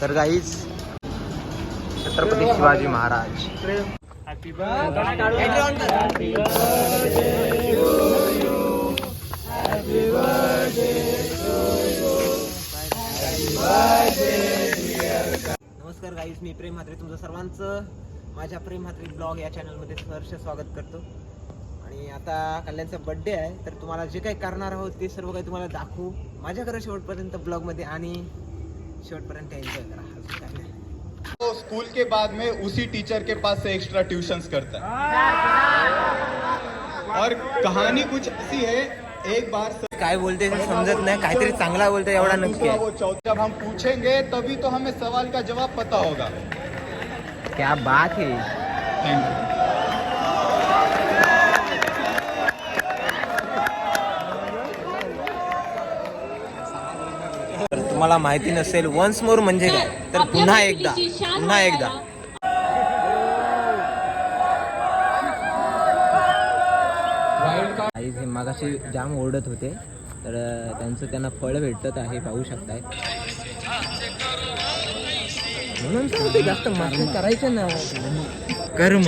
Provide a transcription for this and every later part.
तर गाईच छत्रपती शिवाजी महाराज. नमस्कार गाईज मी प्रेम म्हात्रे. तुमचं सर्वांचं माझ्या प्रेम म्हात्रे ब्लॉग या चॅनलमध्ये सहर्ष स्वागत करतो. आणि आता कल्याणचा बड्डे आहे तर तुम्हाला जे काही करणार आहोत ते सर्व काही तुम्हाला दाखवू. माझ्याकडे शेवटपर्यंत ब्लॉगमध्ये आणि शेवटपर्यंत एन्जॉय करा. तो स्कूल के बाद में उसी टीचर के पास से एक्स्ट्रा ट्यूशंस करता है। और कहानी कुछ ऐसी है एक बार सर काय बोलते ते समजत नाही काहीतरी चांगला बोलते एवढा नक्की. वो चौथा जब हम पूछेंगे तभी तो हमें सवाल का जवाब पता होगा। क्या बात है. थैंक यू तुम्हाला माहिती नसेल वन्स मोर म्हणजे काय? तर पुन्हा एकदा पुन्हा एकदा. आई हे मागाशी जाम ओरडत होते तर त्यांचं त्यांना फळ भेटत आहे पाहू शकताय. म्हणून जास्त मागणी करायचं ना. कर्म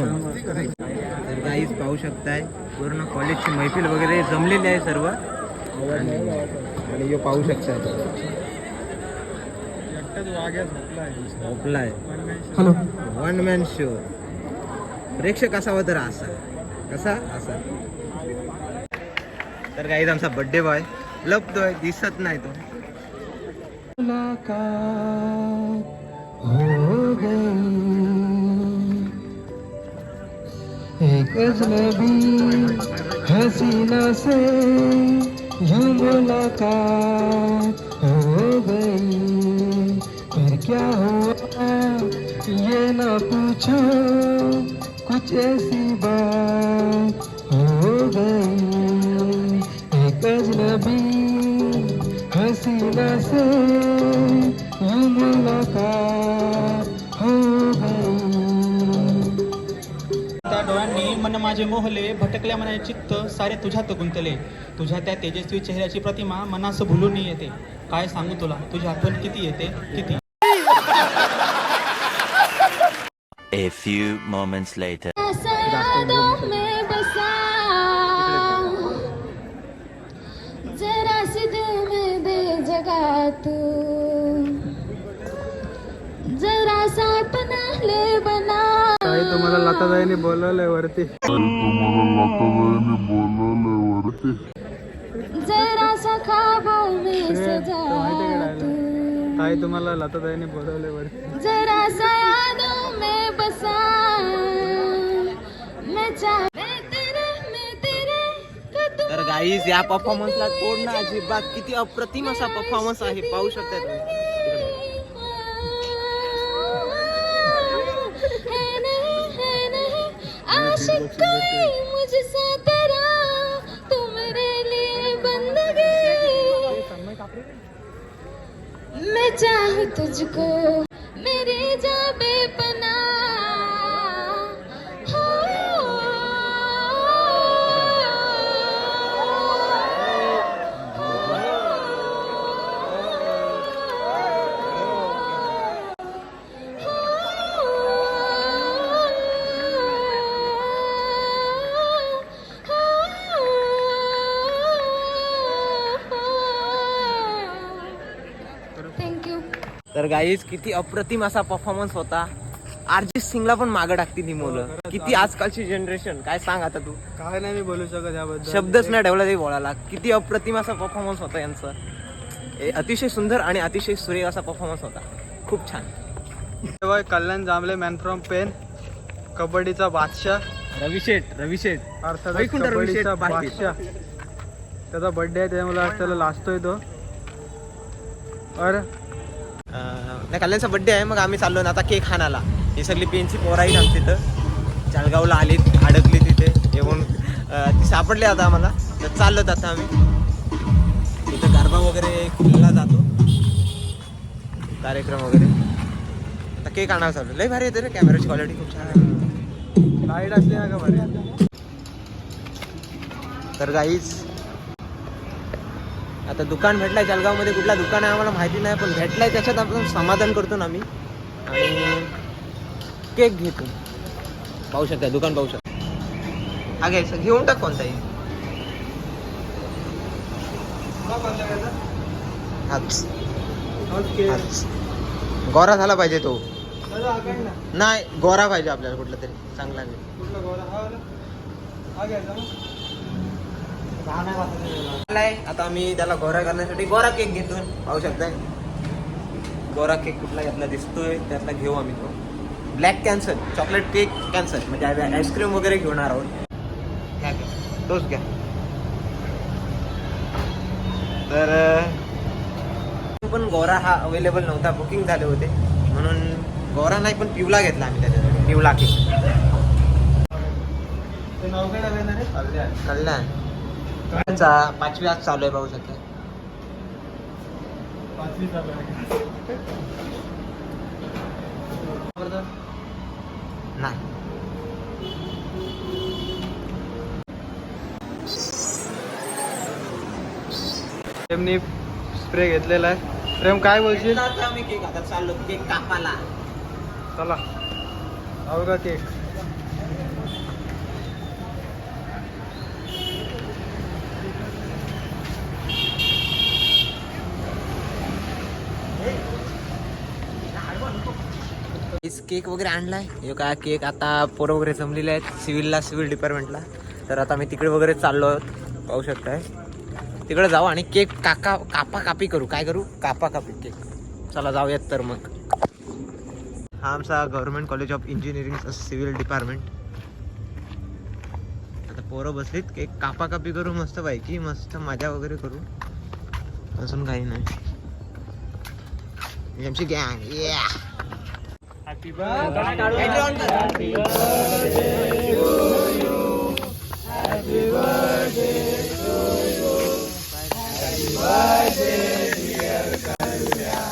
तर गाईज पाहू शकताय पूर्ण कॉलेजची मैफिल वगैरे जमलेली आहे सर्व. आणि आणि यो पाहू शकताय. झोपलाय वन मॅन शो प्रेक्षक असावा तर असा. कसा? असा. तर काही आमचा बर्थडे बॉय लपतोय दिसत नाही तो. एक अजनबी हसीना से यूं मुलाकात हो गई. क्या हुआ? ये ना पूछो कुछ ऐसी बात हो गई। एक अजनबी हसीना से मुलाकात हो गई। त्या डोळ्यांनी मन माझे मोहले भटकल्या मनाचे चित्त सारे तुझ्यात गुंतले. तुझ्या त्या तेजस्वी चेहऱ्याची प्रतिमा मनास भुलून येते. काय सांगू तुला? तुझी आठवण किती येते? किती? A few moments later. जरा सी दिल में दे जगा तू जरा सा अपना ले बना काही तुम्हाला लताबाईने बोलवलंय वरती जरा सा ख्वाबों में सजा तू काही तुम्हाला लताबाईने बोलवलंय वरती. जरा सा यादों तेरे मैं गाईज या परफॉर्मन्सला तोड ना अजिबात. किती अप्रतिम असा परफॉर्मन्स आहे पाहू शकता तुम्ही. है नहीं है थँक्यू तर गाईज किती अप्रतिम असा परफॉर्मन्स होता. अर्जित सिंगला पण मागं टाकतील ही मुलं. किती आजकालची जनरेशन काय सांग आता तू? काय नाही मी बोलू शकत याबद्दल. शब्दच नाही ठेवला ते बोलायला. किती अप्रतिम असा परफॉर्मन्स होता यांचा. ए, अतिशय सुंदर आणि अतिशय सुरेख असा परफॉर्मन्स होता. खूप छान. तेव्हा कल्याण जांभळे मॅन फ्रॉम पेन कबड्डीचा बादशाह. रवी शेठ रवी शेठ. अर्थात वैकुंठ रविशेठ कबड्डीचा पाटील. बादशाह. त्याचा बर्थडे आहे त्यामुळे आज त्याला लाजतोय तो. और? त्या कल्याणचा बड्डे आहे मग आम्ही चाललो ना आता केक खाण्याला ही सगळी पेनची पोरं आहेत आमच्या इथं. जळगावला आलीत अडकली तिथे येऊन. ती सापडली आता आम्हाला. तर चाललो आता आम्ही. इथं गरबा वगैरे खुलला जातो. कार्यक्रम वगैरे. आता केक आणावं चालू लय भारी येते रे कॅमेराची क्वालिटी खूप छान आहे. लाइट असली ना का बरे तर गाईज आता दुकान भेटलाय जलगावमध्ये कुठला दुकान आहे आम्हाला माहिती नाही पण भेटलाय त्याच्यात आपण समाधान करतो ना आम्ही. आणि केक घेतो. पाहू शकता दुकान पाहू शकता हा घ्यायचं घेऊन टाक कोणताही. हाच. हाच. गोरा झाला पाहिजे तो. नाही गोरा पाहिजे आपल्याला कुठला तरी चांगला नाही आता आम्ही त्याला गोरा करण्यासाठी गोरा केक घेतो पाहू शकताय. गोरा केक कुठला घेतला दिसतोय त्यातला घेऊ आम्ही तो. Black cancer chocolate cake cancer म्हणजे आम्ही आईस्क्रीम वगैरे घेणार आहोत. घ्या घ्या तोच घ्या. तर पण गोरा हा अवेलेबल नव्हता. बुकिंग झाले होते. म्हणून गोरा नाही पण पिवला घेतला आम्ही त्याच्यासाठी. पिवला केक. कल्याण. पाचवी आज चालू आहे पाहू शकता. नाही. प्रेमनी स्प्रे घेतलेला आहे. प्रेम काय बोलशील? आता आम्ही केक आता चाललो केक कापाला चला. हो का केक केक वगैरे आणलाय. हे काय केक आता पोरं वगैरे जमलेले आहेत. सिव्हिलला सिव्हिल डिपार्टमेंटला तर आता मी तिकडे वगैरे चाललो पाहू शकताय. तिकडे जाऊ आणि केक काका कापा कापी करू. काय करू? कापा कापी केक चला जाऊयात तर मग. हा आमचा government college of engineering civil department आता पोरं बसलीत. केक कापा कापी करू. मस्त पैकी मस्त मजा वगैरे करू. अजून काही नाही. आमची गँग या Happy birthday. Happy birthday to you. Happy birthday to you. Happy birthday, dear Kalya.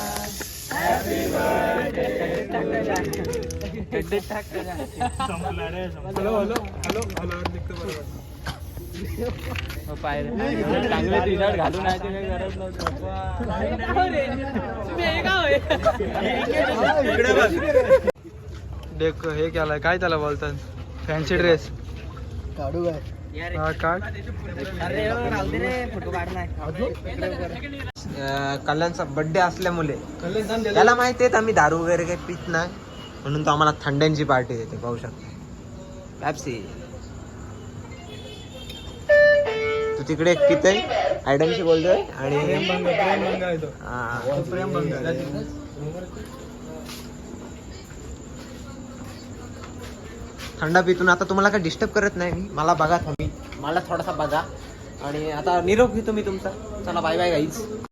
Happy birthday. Hello, hello, hello, hello, देख हे केलाय काय त्याला बोलतात? फॅन्सी ड्रेस हा काढ. कल्याणचा बर्थडे असल्यामुळे. त्याला माहिती आहेत आम्ही दारू वगैरे काही पित नाही. म्हणून तो आम्हाला थंड्यांची पार्टी देते पाहू शकता. पॅप्सी तिकडे एक आहे? आयडमशी बोलतोय? आणि थंडा पितून आता तुम्हाला काय डिस्टर्ब करत नाही मी? मला बघा तुम्ही. मला थोडासा बघा. आणि आता निरोप घेतो मी तुमचा. चला बाय बाय गाईज